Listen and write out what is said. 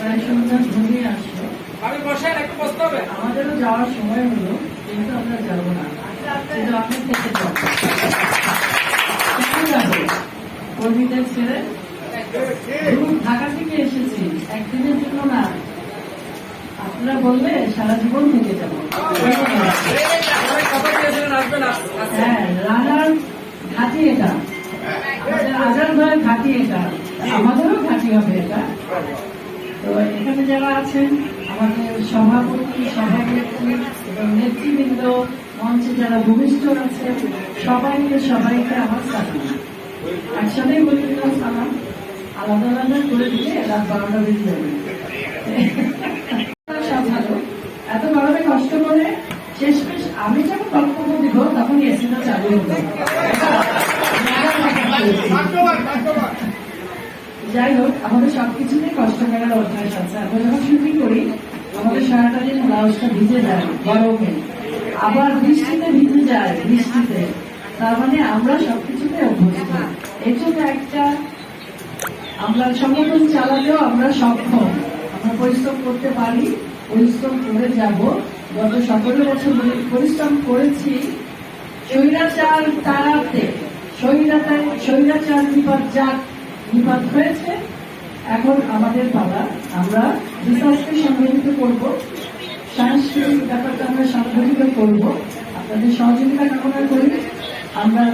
প্রায় সন্ধ্যা ঘুমিয়ে আসলো আমি বসেন একটু বসতে হবে? আমাদেরও যাওয়ার সময় হলো কিন্তু আমরা যাব না। কিন্তু আপনি থেকে যাব। কর্মীদের ছেড়ে ঢাকা থেকে এসেছি। একদিনের জন্য না। আপনারা বললে সারা জীবন থেকে যাব। হ্যাঁ রানার ঘাটি এটা। ভাইয়ের ঘাটি এটা। আমাদেরও ঘাটি হবে এটা। তো এখানে যারা আছেন, আমাদের সভাপতি সভানেত্রী এবং নেতৃবৃন্দ, মঞ্চে যারা ভূমিষ্ঠ আছেন, সবাইকে সবাইকে আমার সালাম। একসাথেই বলে সালাম, আলাদা আলাদা করে দিলে রাত বারোটা বেজে যাবে। এত গরমে কষ্ট করে শেষমেশ আমি যখন বক্তব্য দিব, তখন এসিটা চালু হবে যাই হোক, আমাদের সবকিছুতে কষ্ট করার অভ্যাস আছে। আমরা যখন শুটিং করি, আমাদের সারাটা দিন ব্লাউজটা ভিজে যায় গরমে আবার বৃষ্টিতে ভিজে যায়, বৃষ্টিতে। তার মানে আমরা সবকিছুতে অভ্যস্ত। এই জন্য একটা আমরা সংগঠন চালাতেও আমরা সক্ষম। আমরা পরিশ্রম করতে পারি, পরিশ্রম করে যাব। গত সতেরো বছর পরিশ্রম করেছি স্বৈরাচার তাড়াতে। স্বৈরাচার স্বৈরাচার নিপাত যাক নিপাত হয়েছে। এখন আমাদের পালা। আমরা রিসার্চকে সংগঠিত করব। সাংস্কৃতিক ব্যাপারটা আমরা সংগঠিত করব। আপনাদের সহযোগিতা কামনা করি। আমরা